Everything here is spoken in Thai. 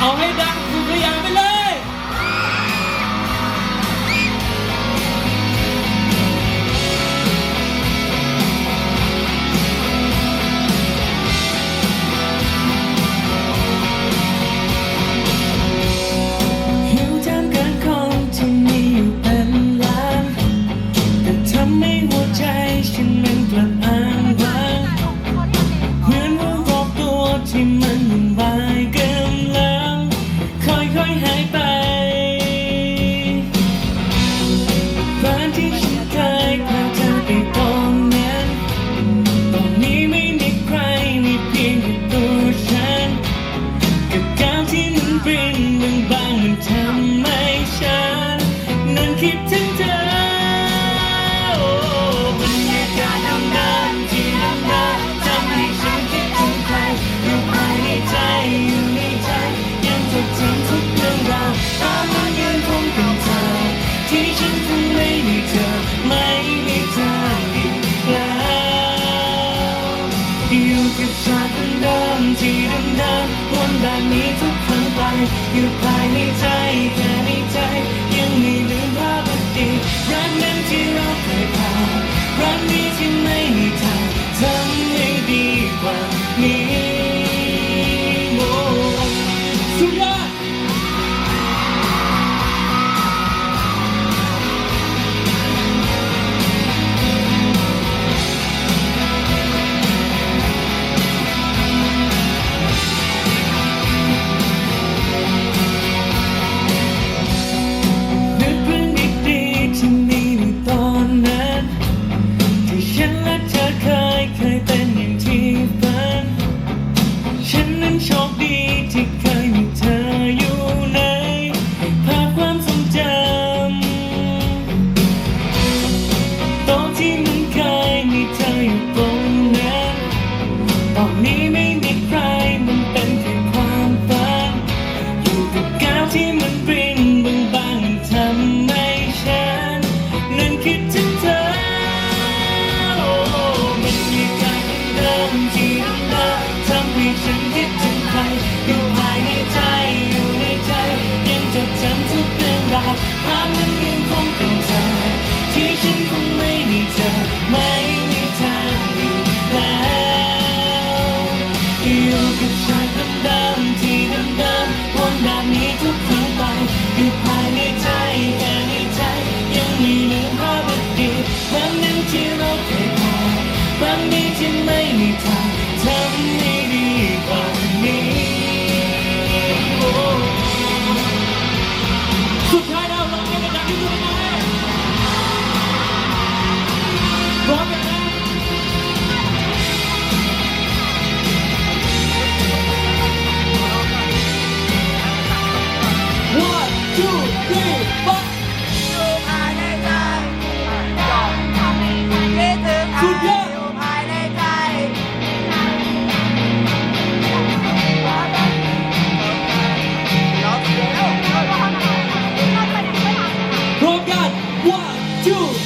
เอาให้ดังสุดตัวอย่างไปเลย ค่อยๆหายไป ฉันคงไม่มีเธอ ไม่มีเธออีกแล้วอยู่กับฉากเดิมที่เดิมๆวนแบบนี้ทุกครั้งไป อยู่ภายในใจแค่ในใจ ยังไม่ลืมภาพอดีตรักนั้นที่เราเคยผ่านรักนี้ นนี้ไม่มีใครมันเป็นแค่ความฝัน อยู่กับก้าวที่มันปริ้นบางบางๆทำให้ฉัน นั้นคิดถึงเธอโอ้บรรยากาศเดิมที่เดิมๆทำให้ฉันคิดถึงใครอยู่ภายในใจอยู่ในใจ ยังจดจำทุกเรื่องราวภาพมันยังคงเป็นเธอที่ฉันคงไม่มีเธอ ที่ไม่มีทางทำ two.